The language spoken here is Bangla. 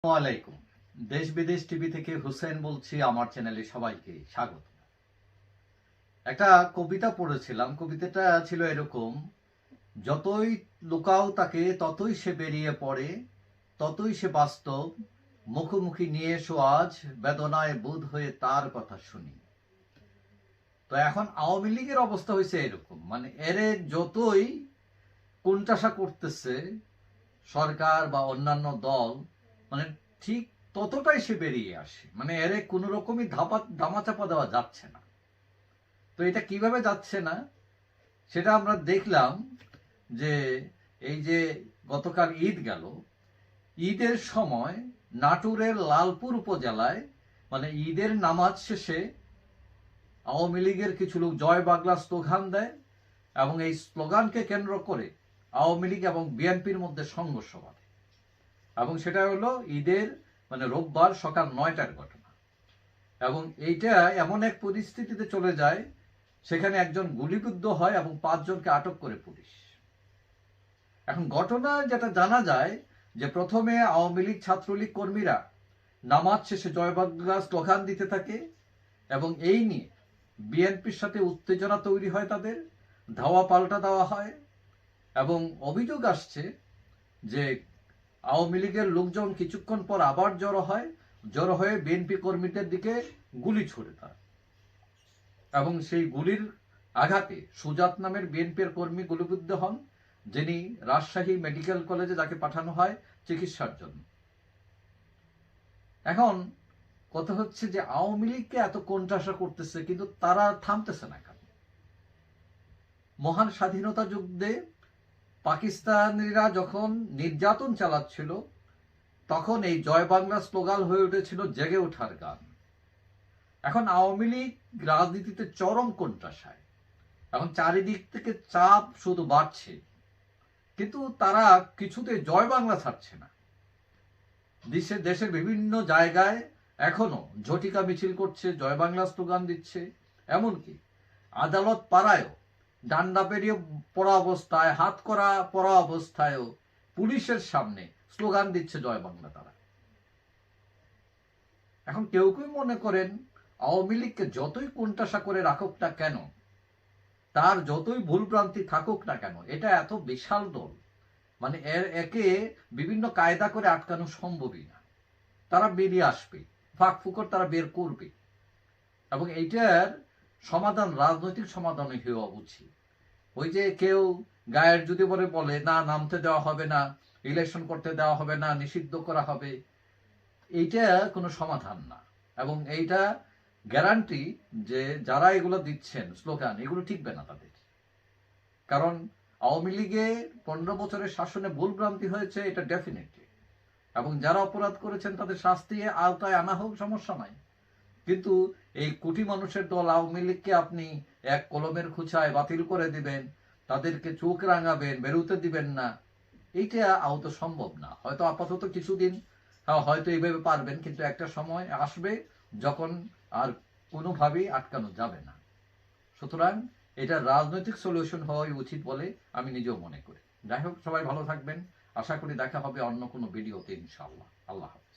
আসসালামাইকুম দেশ বিদেশ টিভি থেকে হুসেন বলছি, আমার চ্যানেলে সবাইকে স্বাগত। একটা কবিতা পড়েছিলাম, কবিতাটা ছিল এরকম, যতই লুকাও তাকে, ততই সে বেরিয়ে পড়ে, ততই সে বাস্তব, মুখোমুখি নিয়ে এসো আজ, বেদনায় বোধ হয়ে তার কথা শুনি। তো এখন আওয়ামী লীগের অবস্থা হয়েছে এরকম মানে এরে যতই কোনটাসা করতেছে, সরকার বা অন্যান্য দল মানে ঠিক ততটাই সে বেরিয়ে আসে। মানে এর কোন রকমই ধাপা, ধামাচাপা দেওয়া যাচ্ছে না। তো এটা কীভাবে যাচ্ছে না? সেটা আমরা দেখলাম যে এই যে গতকাল ঈদ গেল, ঈদের সময় নাটোরের লালপুর উপজেলায় মানে ঈদের নামাজ শেষে আওয়ামী লীগের কিছু লোক জয় বাংলা স্লোগান দেয় এবং এই স্লোগানকে কেন্দ্র করে আওয়ামী লীগ এবং বিএনপির মধ্যে সংঘর্ষ বাধে এবং সেটা হলো ঈদের মানে রোববার সকাল নয়টার ঘটনা। এবং এইটা এমন এক পরিস্থিতিতে চলে যায়, সেখানে একজন গুলিবিদ্ধ হয় এবং পাঁচজনকে আটক করে পুলিশ। এখন ঘটনা যেটা জানা যায়, যে প্রথমে আওয়ামী লীগ ছাত্রলীগ কর্মীরা নামাজ শেষে জয়বাংলা স্লোগান দিতে থাকে এবং এই নিয়ে বিএনপির সাথে উত্তেজনা তৈরি হয় তাদের, ধাওয়া পাল্টা দেওয়া হয় এবং অভিযোগ আসছে যে আওয়ামী লীগের লোকজন কিছুক্ষণ পর আবার জড়ো হয়, জড়ো হয়ে বিএনপি কর্মীদের দিকে গুলি ছুড়ে তার। এবং সেই গুলির আঘাতে সুজাত নামের বিএনপির কর্মী গুলিবিদ্ধ হন, যিনি রাজশাহী মেডিকেল কলেজে যাকে পাঠানো হয় চিকিৎসার জন্য। এখন কথা হচ্ছে যে আওয়ামী লীগকে এত কোণঠাসা করতেছে, কিন্তু তারা থামতেছে না কেন? মহান স্বাধীনতা যুদ্ধে পাকিস্তানিরা যখন নির্যাতন চালাচ্ছিল, তখন এই জয় বাংলা স্লোগান হয়ে উঠেছিল জেগে ওঠার গান। এখন আওয়ামী লীগ রাজনীতিতে চরম কোণঠাসায়। এখন চারিদিক থেকে চাপ শুধু বাড়ছে, কিন্তু তারা কিছুতে জয় বাংলা ছাড়ছে না। দেশে দেশের বিভিন্ন জায়গায় এখনও ঝটিকা মিছিল করছে, জয় বাংলা স্লোগান দিচ্ছে, এমনকি আদালত পাড়ায়ও ডান্ডা পেরিয়ে পড়া অবস্থায়, হাত করা পড়া অবস্থায়ও পুলিশের সামনে স্লোগান দিচ্ছে জয় বাংলা তারা। এখন কেউ কেউ মনে করেন, আওয়ামী লীগকে যতই কোণঠাসা করে রাখুক না কেন, তার যতই ভুলভ্রান্তি থাকুক না কেন, এটা এত বিশাল দল। মানে এর একে বিভিন্ন কায়দা করে আটকানো সম্ভবই না। তারা বেরিয়ে আসবে, ফাঁক ফুকর তারা বের করবে। এবং এইটার সমাধান, রাজনৈতিক সমাধান হওয়া উচিত ওই যে কেউ গায়ের যদি বলে বলে, না, নামতে দেওয়া হবে না ইলেকশন করতে দেওয়া হবে না, নিষিদ্ধ করা হবে। এইটা কোনো সমাধান না। এবং এইটা গ্যারান্টি যে যারা এগুলো দিচ্ছেন স্লোগান এগুলো টিকবে না তাদের। কারণ আওয়ামী লীগে পনেরো বছরের শাসনে ভুলভ্রান্তি হয়েছে, এটা ডেফিনেটলি এবং যারা অপরাধ করেছেন, তাদের শাস্তি আওতায় আনা হোক, সমস্যা নাই। কিন্তু এই কোটি মানুষের দল আওয়ামী লীগকে আপনি এক কলমের খুচায় বাতিল করে দিবেন তাদেরকে চোখ রাঙাবেন বেরোতে দিবেন না। এইটা আহত সম্ভব না। হয়তো আপাতত কিছুদিন হ্যাঁ, হয়তো এইভাবে পারবেন কিন্তু একটা সময় আসবে যখন আর কোনোভাবেই আটকানো যাবে না। সুতরাং এটা রাজনৈতিক সলিউশন হওয়াই উচিত বলে আমি নিজেও মনে করি। যাই হোক সবাই ভালো থাকবেন। আশা করি দেখা হবে অন্য কোনো ভিডিওতে ইনশাআল্লাহ। আল্লাহ হাফেজ।